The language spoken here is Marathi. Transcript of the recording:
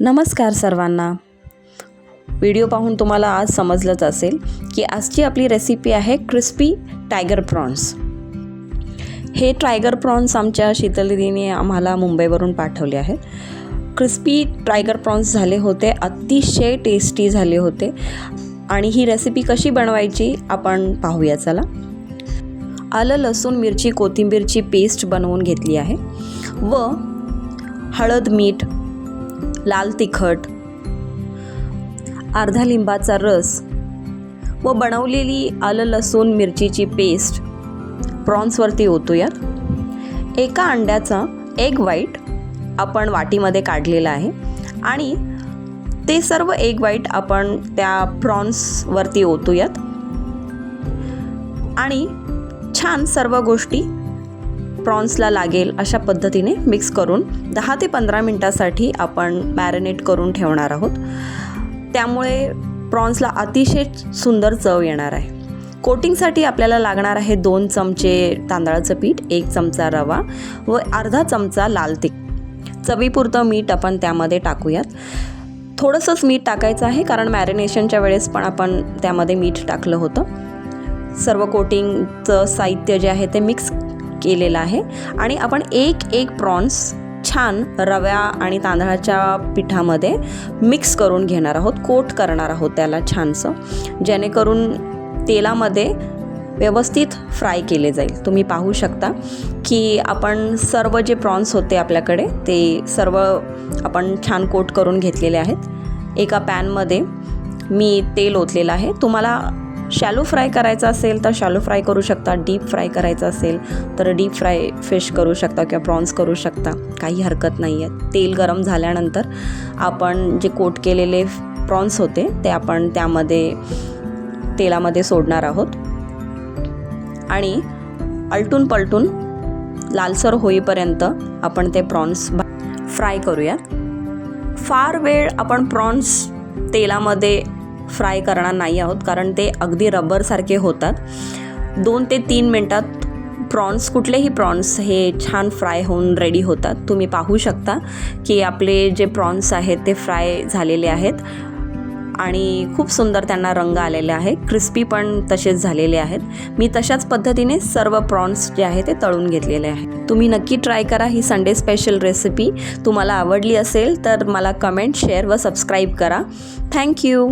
नमस्कार सर्वांना. व्हिडिओ पाहून तुम्हाला आज समजलंच असेल की आजची आपली रेसिपी आहे क्रिस्पी टायगर प्रॉन्स हे टायगर प्रॉन्स आमच्या शीतलदीने आम्हाला मुंबईवरून पाठवले आहे क्रिस्पी टायगर प्रॉन्स झाले होते अतिशय टेस्टी झाले होते. आणि ही रेसिपी कशी बनवायची आपण पाहूया चला. आलं लसूण मिरची कोथिंबीरची पेस्ट बनवून घेतली आहे. व हळद मीठ लाल तिखट अर्धा लिंबाचा रस व बनवलेली आलं लसूण मिरचीची पेस्ट. प्रॉन्सवरती ओतूयात एका अंड्याचा एग व्हाईट आपण वाटीमध्ये काढलेला आहे आणि ते सर्व एग व्हाईट आपण त्या प्रॉन्सवरती ओतूयात. आणि छान सर्व गोष्टी प्रॉन्सला लागेल अशा पद्धतीने मिक्स करून दहा ते पंधरा मिनटासाठी आपण मॅरिनेट करून ठेवणार आहोत. त्यामुळे प्रॉन्सला अतिशय सुंदर चव येणार आहे. कोटिंगसाठी आपल्याला लागणार आहे दोन चमचे तांदळाचं पीठ एक चमचा रवा व अर्धा चमचा लाल तिख चवीपुरतं मीठ आपण त्यामध्ये टाकूयात. थोडंसंच मीठ टाकायचं आहे कारण मॅरिनेशनच्या वेळेस पण आपण त्यामध्ये मीठ टाकलं होतं. सर्व कोटिंगचं साहित्य जे आहे ते मिक्स केलेलं आहे. आणि आपण एक एक प्रॉन्स छान रव्या आणि तांदळाच्या पिठामध्ये मिक्स करून घेणार आहोत कोट करणार आहोत त्याला छानसं. जेणेकरून तेलामध्ये व्यवस्थित फ्राय केले जाईल. तुम्ही पाहू शकता की आपण सर्व जे प्रॉन्स होते आपल्याकडे ते सर्व आपण छान कोट करून घेतलेले आहेत. एका पॅनमध्ये मी तेल ओतलेलं आहे. तुम्हाला शॅलो फ्राय करायचा असेल तर शॅलो फ्राय करू शकता डीप फ्राय करायचं असेल तर डीप फ्राय फिश करू शकता किंवा प्रॉन्स करू शकता काही हरकत नाही आहे. तेल गरम झाल्यानंतर आपण जे कोट केलेले प्रॉन्स होते ते आपण त्यामध्ये तेलामध्ये सोडणार आहोत. आणि आलटून पलटून लालसर होईपर्यंत आपण ते प्रॉन्स फ्राय करूया. फार वेळ आपण प्रॉन्स तेलामध्ये फ्राय करणार नाही आहोत कारण ते अगदी रबरसारखे होतात. दोन ते तीन मिनटात प्रॉन्स कुठलेही प्रॉन्स हे छान फ्राय होऊन रेडी होतात. तुम्ही पाहू शकता की आपले जे प्रॉन्स आहेत ते फ्राय झालेले आहेत आणि खूप सुंदर त्यांना रंग आलेले आहे क्रिस्पी पण तसेच झालेले आहेत. मी तशाच पद्धतीने सर्व प्रॉन्स जे आहे ते तळून घेतलेले आहे तुम्ही नक्की ट्राय करा ही संडे स्पेशल रेसिपी तुम्हाला आवडली असेल तर मला कमेंट शेअर व सबस्क्राईब करा. Thank you